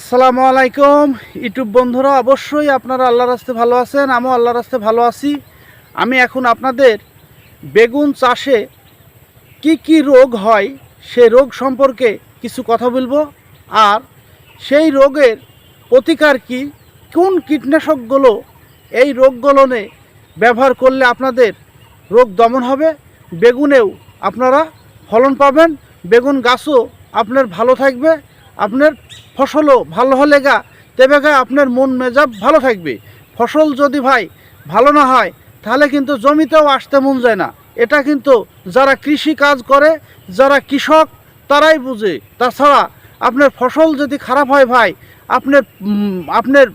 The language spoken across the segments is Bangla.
আসসালামু আলাইকুম। ইউটিউব বন্ধুরা, অবশ্যই আপনারা আল্লাহর রাস্তে ভালো আছেন, আমিও আল্লাহর রাস্তে ভালো আছি। আমি এখন আপনাদের বেগুন চাষে কি কি রোগ হয় সেই রোগ সম্পর্কে কিছু কথা বলব। আর সেই রোগের প্রতিকার কি, কোন কীটনাশকগুলো এই রোগগুলোনে ব্যবহার করলে আপনাদের রোগ দমন হবে, বেগুনেও আপনারা ফলন পাবেন, বেগুন গাছও আপনার ভালো থাকবে। আপনার ফসলও ভালো হলে গা, তেবে গা আপনার মন মেজাব ভালো থাকবে। ফসল যদি ভাই ভালো না হয়, তাহলে কিন্তু জমিতেও আসতে মন যায় না। এটা কিন্তু যারা কৃষি কাজ করে, যারা কৃষক, তারাই বুঝে। তাছাড়া আপনার ফসল যদি খারাপ হয় ভাই, আপনার আপনার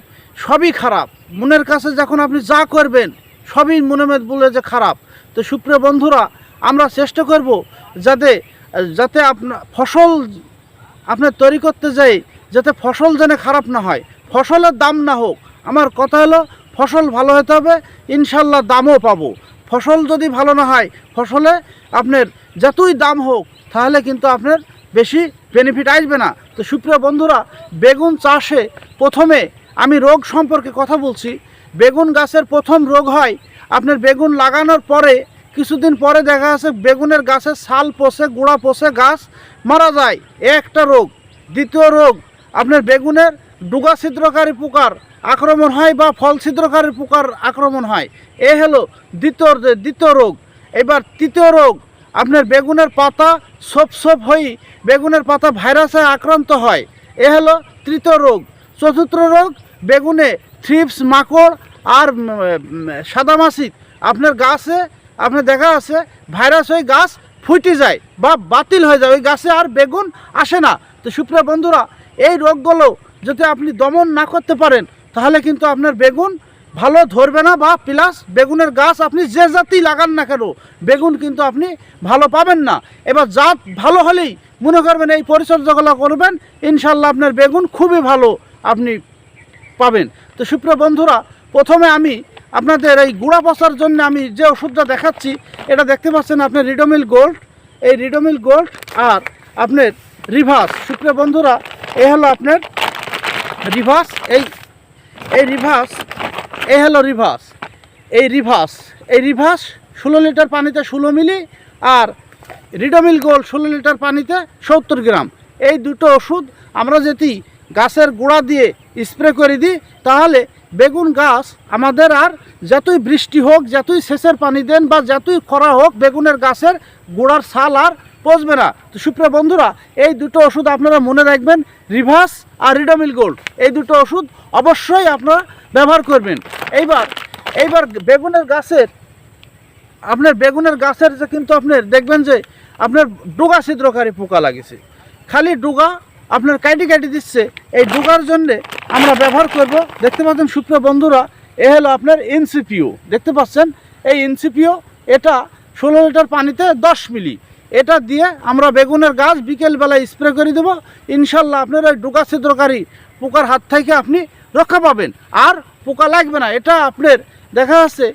সবই খারাপ। মনের কাছে যখন আপনি যা করবেন, সবই মনে মেদ বলে যে খারাপ। তো সুপ্রিয় বন্ধুরা, আমরা চেষ্টা করব যাতে যাতে আপনার ফসল আপনার তৈরি করতে যাই, যাতে ফসল যেন খারাপ না হয়। ফসলের দাম না হোক। আমার কথা হলো, ফসল ভালো হতে হবে, ইনশাল্লাহ দামও পাবো। ফসল যদি ভালো না হয়, ফসলে আপনার যতই দাম হোক, তাহলে কিন্তু আপনার বেশি বেনিফিট আসবে না। তো সুপ্রিয় বন্ধুরা, বেগুন চাষে প্রথমে আমি রোগ সম্পর্কে কথা বলছি। বেগুন গাছের প্রথম রোগ হয়, আপনার বেগুন লাগানোর পরে কিছুদিন পরে দেখা যাচ্ছে বেগুনের গাছের ছাল পচে গোড়া পচে গাছ মারা যায়। একটা রোগ। দ্বিতীয় রোগ, আপনার বেগুনের ডুগা ছিদ্রকারী পোকার আক্রমণ হয় বা ফল ছিদ্রকারী পোকার আক্রমণ হয়। এ হলো দ্বিতীয় দ্বিতীয় রোগ। এবার তৃতীয় রোগ, আপনার বেগুনের পাতা সোপ সোপ হয়ে বেগুনের পাতা ভাইরাসে আক্রান্ত হয়। এ হলো তৃতীয় রোগ। চতুর্থ রোগ, বেগুনে থ্রিপস, মাকড় আর সাদামাছি। আপনার গাছে আপনার দেখা আছে ভাইরাস ওই গাছ ফুটে যায় বা বাতিল হয়ে যায়, ওই গাছে আর বেগুন আসে না। তো সুপ্রিয় বন্ধুরা, এই রোগগুলো যদি আপনি দমন না করতে পারেন, তাহলে কিন্তু আপনার বেগুন ভালো ধরবে না বা প্লাস বেগুনের গাছ আপনি যে জাতি লাগান না কেন, বেগুন কিন্তু আপনি ভালো পাবেন না। এবার জাত ভালো হলেই মনে করবেন এই পরিচর্যাগুলো করবেন ইনশাল্লাহ আপনার বেগুন খুবই ভালো আপনি পাবেন। তো সুপ্রিয় বন্ধুরা, প্রথমে আমি আপনাদের এই গুঁড়া পচার জন্য আমি যে ওষুধটা দেখাচ্ছি, এটা দেখতে পাচ্ছেন আপনার রিডোমিল গোল্ড এই রিডোমিল গোল্ড আর আপনার রিভার্স সুপ্রিয় বন্ধুরা, এ হলো আপনার রিভার্স এই এই রিভার্স এ হলো রিভার্স এই রিভার্স এই রিভার্স ষোলো লিটার পানিতে ষোলো মিলি আর রিডোমিল গোল্ড ষোলো লিটার পানিতে সত্তর গ্রাম। এই দুটো ওষুধ আমরা যদি গাছের গোড়া দিয়ে স্প্রে করে দিই, তাহলে বেগুন গাছ, আমাদের আর যতই বৃষ্টি হোক, যতই সেচের পানি দেন বা যতই খরা হোক, বেগুনের গাছের গোড়ার ছাল আর পচবে না। তো সুপ্রিয় বন্ধুরা, এই দুটো ওষুধ আপনারা মনে রাখবেন, রিভার্স আর রিডোমিল গোল্ড। এই দুটো ওষুধ অবশ্যই আপনারা ব্যবহার করবেন। এইবার এইবার বেগুনের গাছের, আপনার বেগুনের গাছের যে কিন্তু আপনার, দেখবেন যে আপনার ডুগা ছিদ্রকারী পোকা লাগেছে। খালি ডুগা আপনার কাটি কাটি দিচ্ছে। এই ডুগার জন্যে আমরা ব্যবহার করব। দেখতে পাচ্ছেন সুপ্রিয় বন্ধুরা, এ হলো আপনার এনসিপিও। দেখতে পাচ্ছেন, এই এনসিপিও এটা ষোলো লিটার পানিতে দশ মিলি। এটা দিয়ে আমরা বেগুনের গাছ বিকেলবেলায় স্প্রে করে দেবো। ইনশাল্লাহ আপনার ওই ডুগা ছিদ্রকারী পোকার হাত থেকে আপনি রক্ষা পাবেন। আর পোকা লাগবে না, এটা আপনার দেখা যাচ্ছে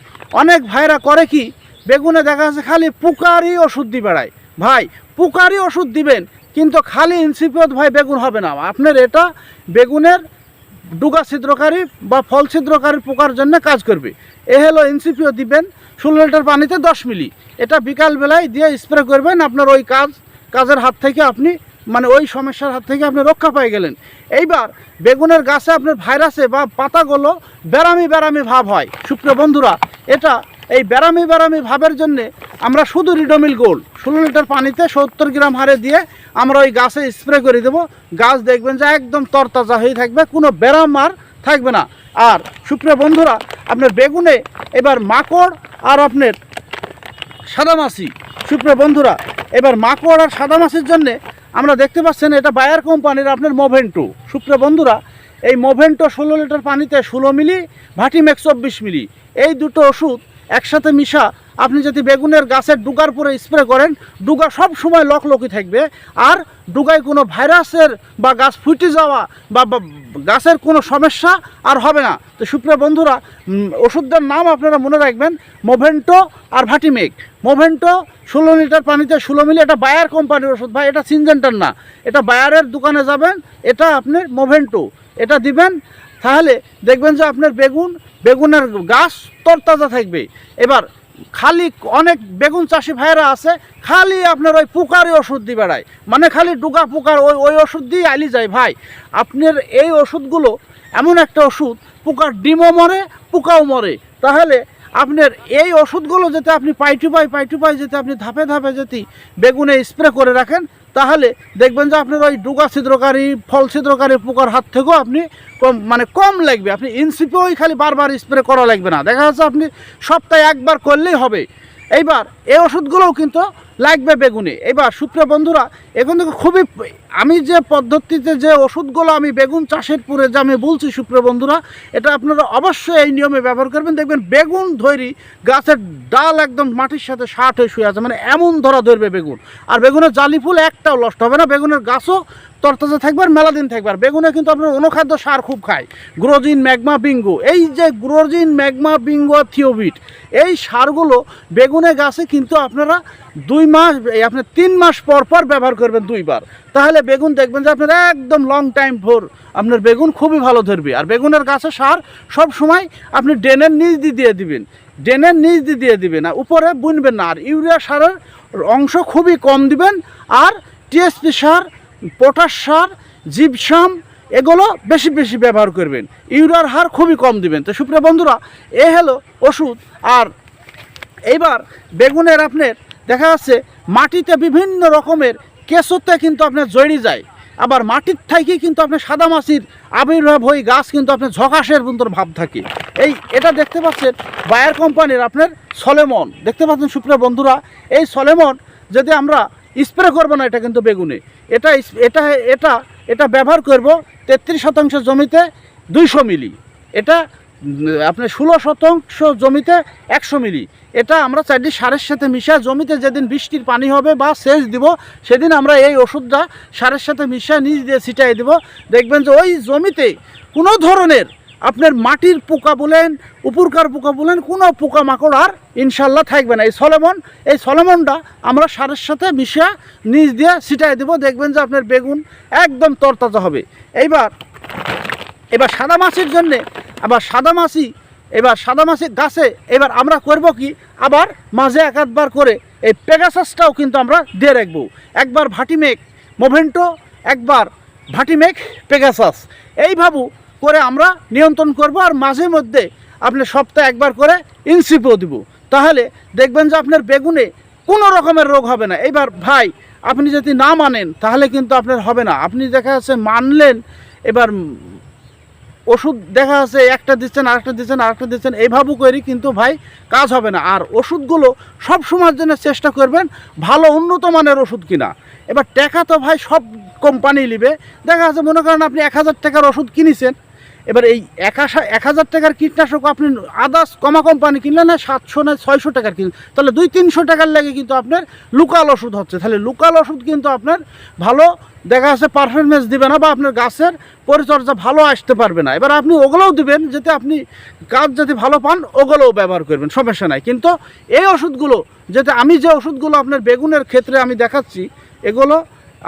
অনেক ভাইরা করে কি, বেগুনে দেখা যাচ্ছে খালি পোকারই ওষুধ দিয়ে বেড়ায়। ভাই, পোকারই ওষুধ দিবেন কিন্তু খালি ইনসিপিয়ত ভাই বেগুন হবে না। আপনার এটা বেগুনের ডুগা ছিদ্রকারী বা ফল ছিদ্রকারী পোকার জন্য কাজ করবে। এ হলো ইনসিপিও দিবেন, ষোলো লিটার পানিতে দশ মিলি। এটা বিকালবেলায় দিয়ে স্প্রে করবেন, আপনার ওই কাজ, কাজের হাত থেকে আপনি মানে ওই সমস্যার হাত থেকে আপনি রক্ষা পেয়ে গেলেন। এইবার বেগুনের গাছে আপনার ভাইরাসে বা পাতাগুলো বেরামি বেরামি ভাব হয়। সুপ্রিয় বন্ধুরা, এটা এই বেরামি বেরামি ভাবের জন্যে আমরা শুধু রিডোমিল গোল্ড, ষোলো লিটার পানিতে সত্তর গ্রাম হারে দিয়ে আমরা ওই গাছে স্প্রে করে দেবো। গাছ দেখবেন যে একদম তরতাজা হয়ে থাকবে, কোনো বেরাম আর থাকবে না। আর সুপ্রিয় বন্ধুরা, আপনার বেগুনে এবার মাকড় আর আপনার সাদামাছি। সুপ্রিয় বন্ধুরা, এবার মাকড় আর সাদামাছির জন্যে আমরা দেখতে পাচ্ছেন এটা বায়ার কোম্পানির আপনার মোভেন্টো সুপ্রিয় বন্ধুরা, এই মোভেন্টো ষোলো লিটার পানিতে ষোলো মিলি ভাটিমেক্স চব্বিশ মিলি। এই দুটো ওষুধ একসাথে মিশা, আপনি যদি বেগুনের গাছের ডুগার পরে স্প্রে করেন, ডুগা সব সময় লকলকি থাকবে। আর ডুগায় কোনো ভাইরাসের বা গাছ ফুটে যাওয়া বা গাছের কোনো সমস্যা আর হবে না। তো সুপ্রিয় বন্ধুরা ওষুধটার নাম আপনারা মনে রাখবেন মোভেন্টো আর ভাটিমেক মোভেন্টো ষোলো লিটার পানিতে ষোলো মিলি, এটা বায়ার কোম্পানির ওষুধ। ভাই, এটা সিনজেন্টার না। এটা বায়ারের দোকানে যাবেন, এটা আপনি মোভেন্টো এটা দিবেন তাহলে দেখবেন যে আপনার বেগুন, বেগুনের গাছ তরতাজা থাকবে। এবার খালি অনেক বেগুন চাষি ভাইরা আছে, খালি আপনার ওই পোকারই ওষুধ দিয়ে বেড়ায় মানে খালি ডুগা পোকার ওই ওই ওষুধ দিয়ে আলি যায়। ভাই, আপনার এই ওষুধগুলো এমন একটা ওষুধ, পোকার ডিমও মরে, পোকাও মরে। তাহলে আপনার এই ওষুধগুলো যাতে আপনি পাই টু পাই পাই টু পাই যাতে আপনি ধাপে ধাপে যদি বেগুনে স্প্রে করে রাখেন তাহলে দেখবেন যে আপনার ওই ডুগা ছিদ্রকারী, ফল ছিদ্রকারী পোকার হাত থেকেও আপনি কম মানে কম লাগবে। আপনি ইনসিপেওই খালি বারবার স্প্রে করা লাগবে না। দেখা যাচ্ছে আপনি সপ্তাহে একবার করলেই হবে। এইবার এই ওষুধগুলোও কিন্তু লাগবে বেগুনে। এবার সুপ্রিয় বন্ধুরা, এখন থেকে খুবই আমি যে পদ্ধতিতে যে ওষুধগুলো আমি বেগুন চাষের পরে যে আমি বলছি সুপ্রিয় বন্ধুরা, এটা আপনারা অবশ্যই এই নিয়মে ব্যবহার করবেন। দেখবেন বেগুন ধরি গাছের ডাল একদম মাটির সাথে শার্ট হয়ে শুয়ে আছে মানে এমন ধরা ধরবে বেগুন। আর বেগুনের জালি ফুল একটাও নষ্ট হবে না, বেগুনের গাছও তরতাজা থাকবে আর মেলা দিন থাকবে। আর বেগুনে কিন্তু আপনার অনুখাদ্য সার খুব খায়। গ্রোজিন, ম্যাগমা, বিঙ্গো, এই যে গ্রোজিন, ম্যাগমা, বিঙ্গো থিওবিট, এই সারগুলো বেগুনে গাছে কিন্তু আপনারা দুই মাস, এই আপনার তিন মাস পর পর ব্যবহার করবেন দুইবার। তাহলে বেগুন দেখবেন যে আপনার একদম লং টাইম ভোর। আপনার বেগুন খুবই ভালো ধরবে। আর বেগুনের গাছে সার সব সময় আপনি ড্রেনের নিচ দিয়ে দিয়ে দিবেন। ড্রেনের নিচ দিয়ে দিয়ে দিবেন আর উপরে বুনবেন না। আর ইউরিয়া সারের অংশ খুবই কম দিবেন। আর টিএসপি সার, পটাশ সার, জিপসাম, এগুলো বেশি বেশি ব্যবহার করবেন। ইউরিয়ার হার খুবই কম দিবেন। তো সুপ্রিয় বন্ধুরা, এ হলো ওষুধ। আর এইবার বেগুনের আপনার দেখা যাচ্ছে মাটিতে বিভিন্ন রকমের কেঁচোতে কিন্তু আপনার জড়ি যায়। আবার মাটির থাইকে কিন্তু আপনার সাদা মাছির আবির্ভাব হয়ে গাছ কিন্তু আপনার ঝকাশের মতন ভাব থাকে। এই, এটা দেখতে পাচ্ছেন বায়ার কোম্পানির আপনার সলেমন। দেখতে পাচ্ছেন সুপ্রিয় বন্ধুরা, এই সলেমন যদি আমরা স্প্রে করব না, এটা কিন্তু বেগুনে। এটা এটা এটা এটা ব্যবহার করব তেত্রিশ শতাংশ জমিতে দুইশো মিলি। এটা আপনার ষোলো শতাংশ জমিতে একশো মিলি। এটা আমরা চারটি সারের সাথে মিশা জমিতে যেদিন বৃষ্টির পানি হবে বা সেচ দিব, সেদিন আমরা এই ওষুধটা সারের সাথে মিশা নিজ দিয়ে ছিটাই দিব। দেখবেন যে ওই জমিতে কোনো ধরনের আপনার মাটির পোকা বলেন, উপরকার পোকা বলেন, কোনো পোকা মাকড় আর ইনশাল্লাহ থাকবে না। এই সলেমন, এই সলেমনটা আমরা সারের সাথে মিশিয়ে নিজ দিয়ে ছিটাই দেবো। দেখবেন যে আপনার বেগুন একদম তরতাজা হবে। এইবার, এবার সাদা মাছের জন্যে আবার সাদা মাছি, এবার সাদা গাছে, এবার আমরা করব কি? আবার মাঝে এক আধবার করে এই পেগাসাসটাও কিন্তু আমরা দিয়ে রাখব। একবার ভাটিমেক মোভেন্টো একবার ভাটিমেক পেগাসাস এই ভাবু করে আমরা নিয়ন্ত্রণ করব আর মাঝে মধ্যে আপনি সপ্তাহে একবার করে ইনসিপও দিব। তাহলে দেখবেন যে আপনার বেগুনে কোনো রকমের রোগ হবে না। এইবার ভাই, আপনি যদি না মানেন, তাহলে কিন্তু আপনার হবে না। আপনি দেখা যাচ্ছে মানলেন, এবার ওষুধ দেখা আছে, একটা দিচ্ছেন, আরেকটা দিচ্ছেন আরেকটা দিচ্ছেন, এইভাবে করি কিন্তু ভাই কাজ হবে না। আর ওষুধগুলো সব সময়ের জন্য চেষ্টা করবেন ভালো উন্নত মানের ওষুধ কিনা। এবার টাকা তো ভাই সব কোম্পানি নিবে। দেখা আছে মনে করেন আপনি এক হাজার টাকার ওষুধ কিনেছেন এবার এই এক এক হাজার টাকার কীটনাশক আপনি আদার্স কমা কোম্পানি কিনলে না সাতশো না ছয়শো টাকার কিনলেন। তাহলে দুই তিনশো টাকার লাগে কিন্তু আপনার লোকাল ওষুধ হচ্ছে। তাহলে লোকাল ওষুধ কিন্তু আপনার ভালো, দেখা যাচ্ছে পারফরমেন্স দেবে না বা আপনার গাছের পরিচর্যা ভালো আসতে পারবে না। এবার আপনি ওগুলোও দিবেন, যাতে আপনি গাছ যদি ভালো পান, ওগুলোও ব্যবহার করবেন, সমস্যা নাই। কিন্তু এই ওষুধগুলো, যাতে আমি যে ওষুধগুলো আপনার বেগুনের ক্ষেত্রে আমি দেখাচ্ছি, এগুলো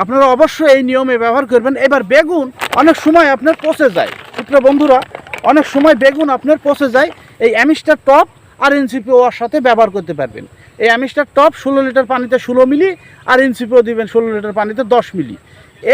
আপনারা অবশ্যই এই নিয়মে ব্যবহার করবেন। এবার বেগুন, অনেক সময় আপনার পচে যায়। সূত্র বন্ধুরা, অনেক সময় বেগুন আপনার পচে যায়। এই অ্যামিস্টার টপ আর এনসিপি ওর সাথে ব্যবহার করতে পারবেন। এই অ্যামিস্টার টপ ষোলো লিটার পানিতে ষোলো মিলি আর এনসিপিও দিবেন ষোলো লিটার পানিতে দশ মিলি।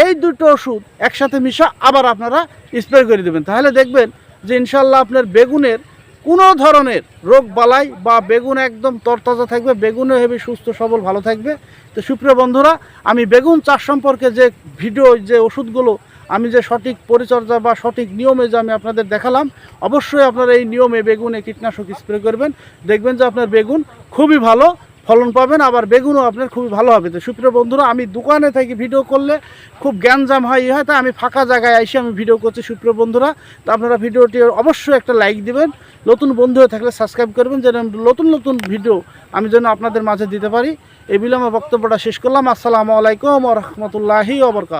এই দুটো ওষুধ একসাথে মিশা আবার আপনারা স্প্রে করে দেবেন। তাহলে দেখবেন যে ইনশাল্লাহ আপনার বেগুনের কোনো ধরনের রোগ বালাই বা বেগুন একদম তরতাজা থাকবে বেগুনে হেবি সুস্থ, সবল, ভালো থাকবে। তো সুপ্রিয় বন্ধুরা, আমি বেগুন চাষ সম্পর্কে যে ভিডিও, যে ওষুধগুলো আমি যে সঠিক পরিচর্যা বা সঠিক নিয়মে যে আমি আপনাদের দেখালাম, অবশ্যই আপনারা এই নিয়মে বেগুনে কীটনাশক স্প্রে করবেন। দেখবেন যে আপনার বেগুন খুবই ভালো ফলন পাবেন, আবার বেগুনও আপনার খুবই ভালো হবে। তো সুপ্রিয় বন্ধুরা, আমি দোকানে থাকি ভিডিও করলে খুব জ্ঞানজাম হয় হয়, তাই আমি ফাঁকা জায়গায় এসে আমি ভিডিও করছি সুপ্রিয় বন্ধুরা। তো আপনারা ভিডিওটি অবশ্যই একটা লাইক দিবেন, নতুন বন্ধু হয়ে থাকলে সাবস্ক্রাইব করবেন, যেন নতুন নতুন ভিডিও আমি যেন আপনাদের মাঝে দিতে পারি। এই আমার বক্তব্যটা শেষ করলাম। আসসালামু আলাইকুম রহমতুল্লাহি ওবরকাত